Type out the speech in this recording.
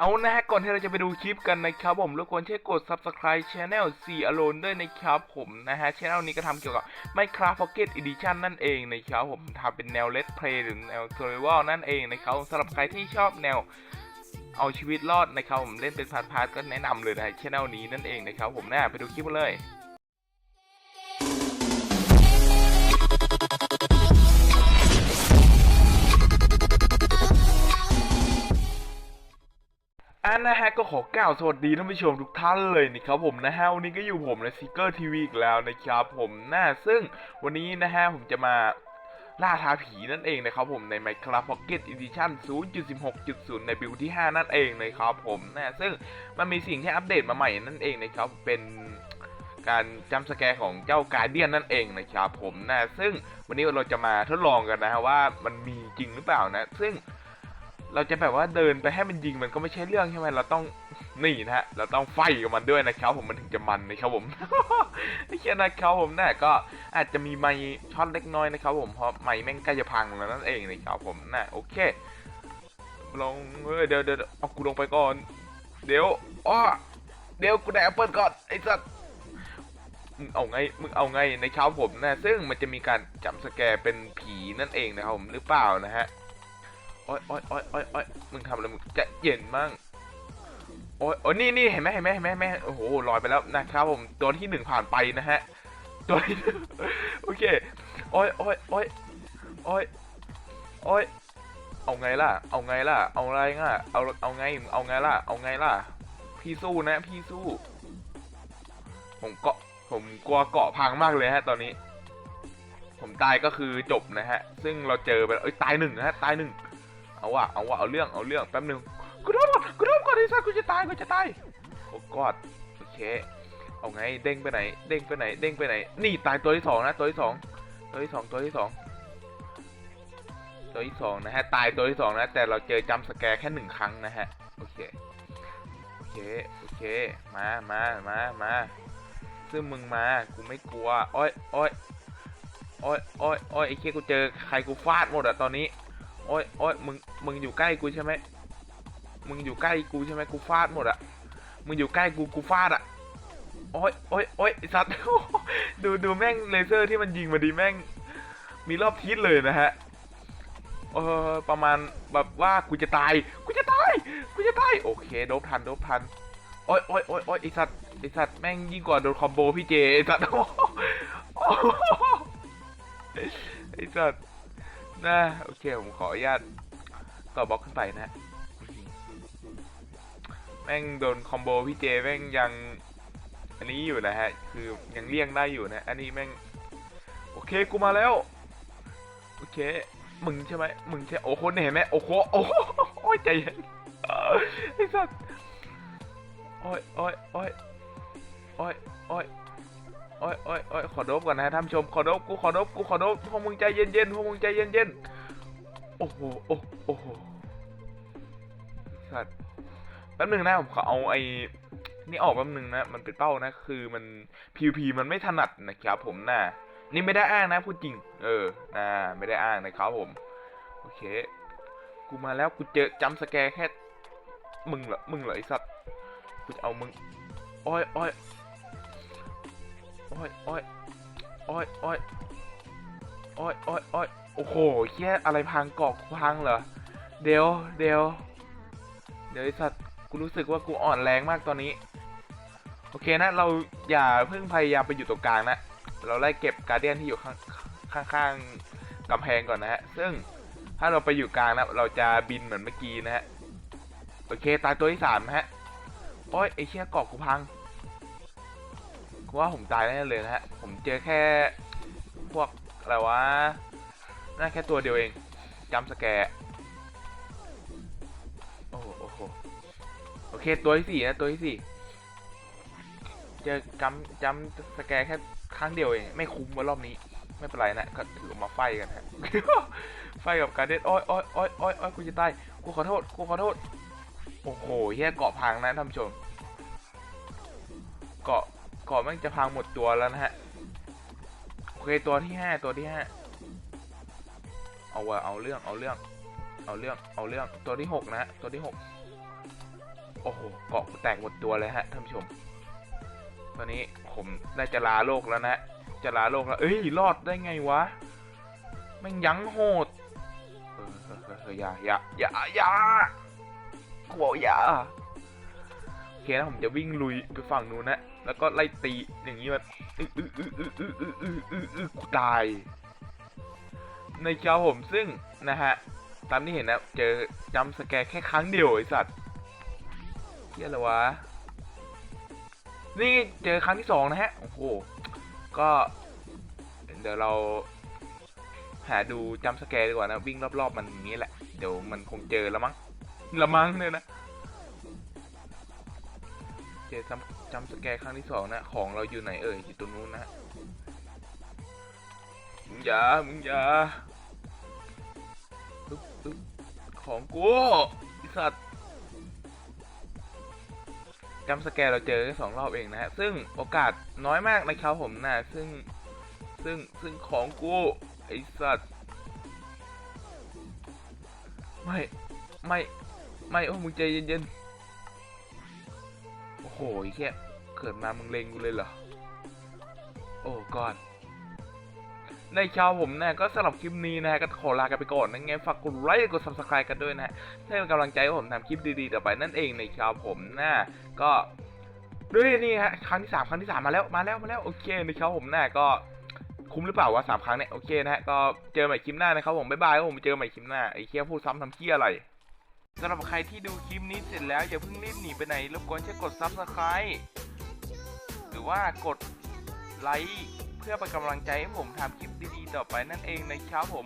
เอานะฮะก่อนที่เราจะไปดูคลิปกันนะครับผมรบกวนช่วยกด subscribe channel C Alone ด้วยนะครับผมนะฮะ channel นี้ก็ทำเกี่ยวกับ Minecraft Pocket Edition นั่นเองนะครับผมทำเป็นแนว Let's Play หรือแนว Survival นั่นเองนะครับสำหรับใครที่ชอบแนวเอาชีวิตรอดนะครับผมเล่นเป็นพาร์ทๆก็แนะนำเลยนะฮะ channel นี้นั่นเองนะครับผมนะไปดูคลิปกันเลย อันนะฮะก็ขอกล่าวสวัสดีท่านผู้ชมทุกท่านเลยนะครับผมนะฮะวันนี้ก็อยู่ผมในซิกเกอร์ทีวีอีกแล้วนะครับผมนะซึ่งวันนี้นะฮะผมจะมาล่าท้าผีนั่นเองนะครับผมใน Minecraft Pocket Edition 0.16.0 ในบิลที่ 5 นั่นเองนะครับผมนะซึ่งมันมีสิ่งที่อัปเดตมาใหม่นั่นเองนะครับเป็นการจำสแกร์ของเจ้าการเดียนนั่นเองนะครับผมนะซึ่งวันนี้เราจะมาทดลองกันนะฮะว่ามันมีจริงหรือเปล่านะ ซึ่ง เราจะแบบว่าเดินไปให้มันยิงมันก็ไม่ใช่เรื่องใช่ไหมเราต้องนี่นะฮะเราต้องไฟกับมันด้วยนะครับผมมันถึงจะมันนะครับผมไม่ใช่นะครับผมนะก็อาจจะมีไม้ช็อตเล็กน้อยนะครับผมเพราะไม้แม่งใกล้จะพังแล้วนั่นเองนะครับผมนะโอเคลงเฮ้ยเดี๋ยวเดี๋ยวเอากูลงไปก่อน เดี๋ยวอ้อเดี๋ยวกูได้แอปเปิลก่อนไอ้สัสมึงเอาไงมึงเอาไงในเช้าผมนะซึ่งมันจะมีการจับสแกร์เป็นผีนั่นเองนะครับผมหรือเปล่านะฮะ โอ๊ยโอ๊ยโอ๊ยโอ๊ยโอ๊ยมึงทำอะไรมึงจะเย็นมั่งโอ๊ยโอ้ยนี่นี่เห็นไหมเห็นไหมเห็นไหมเห็นไหมโอ้โหลอยไปแล้วนะครับผมตัวที่หนึ่งผ่านไปนะฮะตัวที่โอเคโอ๊ยโอ๊ยโอ๊ยโอ๊ยโอ๊ยเอาไงล่ะ เอาไงล่ะ เอาอะไรง่ะเอาเอาไงเอาไงล่ะ เอาไงล่ะ พี่สู้นะ พี่สู้ ผมเกาะผมกลัวเกาะพังมากเลยฮะ ตอนนี้ ผมตายก็คือจบนะฮะ ซึ่งเราเจอไปแล้วเอ้ยตายหนึ่งนะฮะตายหนึ่ง เอาว่ะเอาว่ะเอาเรื่องเอาเรื่องแป๊บหนึงกูโดนก่อนกูโดนก่อนไอ้สัสกูจะตายกูจะตายโอ้กอดโอเคเอาไงเด้งไปไหน เด้งไปไหน เด้งไปไหน นี่ตายตัวที่สองนะตัวที่สองตัวที่สองตัวที่สองตัวที่สองนะฮะตายตัวที่สองนะ แต่เราเจอจัมสแกร์แค่หนึ่งครั้งนะฮะโอเคโอเคโอเคมามามามาซึ่งมึงมากูไม่กลัวโอ้อยโอ้อยโอ้อยโอ้อยโอ้อยไอ้เคกูเจอใครกูฟาดหมดอะตอนนี้ โอ้ยโอ้ยมึง มึงอยู่ใกล้กูใช่ไหม มึงอยู่ใกล้กูใช่ไหมกูฟาดหมดอะมึงอยู่ใกล้กูกูฟาดอะโอ้ยโอ้ยโอ้ยสัตว์ ดูดูแม่งเลเซอร์ที่มันยิงมาดีแม่ง มีรอบทิศเลยนะฮะ เออประมาณแบบว่ากูจะตาย กูจะตาย กูจะตาย โอเคโดบทันโดบทัน โอ้ยโอ้ยโอ้ยโอ้ยไอสัตว์ไอสัตว์แม่งยิ่งกว่าโดนคอมโบพี่เจไอสัตว์ไอสัตว์ นะโอเคผมขออนุญาตต่อบล็อกขึ้นไปนะฮะแม่งโดนคอมโบพี่เจแม่งยังอันนี้อยู่นะฮะ คือยังเลี่ยงได้อยู่นะ อันนี้แม่ง โอเคกูมาแล้ว โอเค มึงใช่ไหมมึงใช่ โอ้โหเห็นไหมโอ้โหโอ้โหโอ้ยใจเย็นไอ้สัสโอ้ยโอ้ยโอ้ยโอ้ยโอ้ย โอ้ยโอ้ยโอ้ยขอโดบก่อนนะท่านผู้ชม ขอโดบกู ขอโดบกู ขอโดบพวกมึงใจเย็นๆพวกมึงใจเย็นๆโอ้โห โอ้โอ้โห สัสแป๊บหนึงนะผมขอเอาไอ้นี่ออกแป๊บหนึงนะ มันเป็นเป้านะ คือมัน PVP มันไม่ถนัดนะครับผมนะนี่ไม่ได้อ้างนะพูดจริง เออนะไม่ได้อ้างนะครับผม โอเค กูมาแล้ว กูเจอจัมสแกร์แค่ มึงเหรอ มึงเหรอไอ้สัตว์ กูจะเอามึงโอ้ยโอ้ย โอ้ยโอ้ยโอ้ยโอ้ยโอ้ยโอ้ยโอ้ยโอ้โหแค่อะไรพังเกาะกูพังเหรอ เดี๋ยว เดี๋ยว เดี๋ยวไอ้สัตว์ กูรู้สึกว่ากูอ่อนแรงมากตอนนี้ โอเคนะ เราอย่าเพิ่งพยายามไปอยู่ตรงกลางนะ เราไล่เก็บการเดียนที่อยู่ข้างข้างๆกำแพงก่อนนะฮะ ซึ่งถ้าเราไปอยู่กลางนะเราจะบินเหมือนเมื่อกี้นะฮะ โอเค ตายตัวที่สามนะฮะ โอ้ยไอเชี่ยเกาะกูพัง ว่าผมตายแน่เลยนะฮะ ผมเจอแค่พวกอะไรวะ น่าแค่ตัวเดียวเองจัมป์สแกร์โอ้โหโอ้โหโอเค ตัวที่สี่นะ ตัวที่สี่เจอจัมป์จัมป์สแกร์แค่ครั้งเดียวเอง ไม่คุ้มว่ารอบนี้ ไม่เป็นไรนะ ก็ถือมาไฟกันฮะ ไฟกับการเด็ดอ้อยอ้อยอ้อยอ้ยอ้ยกูจะตาย กูขอโทษ กูขอโทษ โอ้โหเฮียเกาะพังนะท่านผู้ชม เกาะ กาะแม่งจะพังหมดตัวแล้วนะฮะ โอเคตัวที่ห้าตัวที่ห้าเอาวะเอาเรื่องเอาเรื่อง เอาเรื่องเอาเรื่องตัวที่หกนะตัวที่หกโอ้โหเกาะแตกหมดตัวเลยฮะท่านผู้ชม ตอนนี้ผมได้จะลาโลกแล้วนะจะลาโลกแล้วเอ้ยรอดได้ไงวะแม่งยั้งโหดเออเออเอออย่าอย่าอย่าอย่ากูบอกอย่าโอเคนะผมจะวิ่งลุยไปฝั่งนู้นนะ แล้วก็ไล่ตีอย่างนี้แบบอืออืออืออืออืออืออือกูตาย ในจวผมซึ่งนะฮะ ตามที่เห็นนะเจอจำสแกแค่ครั้งเดียวไอสัตว์เฮียอะไวะ นี่เจอครั้งที่สองนะฮะ โอ้โห ก็ เดี๋ยวเราหาดูจำสแกดีกว่านะ วิ่งรอบ ๆ มันอย่างนี้แหละ เดี๋ยวมันคงเจอแล้วมั้งละมั้งเนี่ยนะ เจอซ้ำ จำสแกร์ครั้งที่สองนะของเราอยู่ไหนเอ่ยอยู่ตรงนู้นนะมึงอย่ามึงอย่าอึ๊บอึ๊บของกูไอสัตว์จำสแกร์เราเจอแค่สองรอบเองนะฮะซึ่งโอกาสน้อยมากนะครับผมนะซึ่งซึ่งซึ่งของกูไอสัตว์ไม่ ไม่ ไม่ โอ้ มึงใจเย็นๆ โอ้โหแค่เกิดมามึงเลงกูเลยเหรอ โอ้ก่อน ในชาวผมนะก็สำหรับคลิปนี้นะฮะ ก็ขอลากันไปก่อนนะไงฝากกดไลค์กด subscribe กันด้วยนะฮะเพื่อเป็นกำลังใจให้ผมทำคลิปดีๆต่อไปนั่นเองในชาวผมนะก็ด้วยนี่ฮะครั้งที่สามครั้งที่สามมาแล้วมาแล้วมาแล้วโอเคในชาวผมนะก็คุ้มหรือเปล่าวะสามครั้งเนี่ยโอเคนะฮะก็เจอใหม่คลิปหน้านะครับผมบ๊ายบายครับผมเจอใหม่คลิปหน้าไอ้เคี้ยพูดซ้ำทำเคี้ยอะไร สำหรับใครที่ดูคลิปนี้เสร็จแล้ว อย่าเพิ่งรีบหนีไปไหนรบกวนช่วยกด subscribe หรือว่ากดไลค์เพื่อเป็นกำลังใจให้ผมทำคลิปดีๆ ต่อไปนั่นเองนะครับผม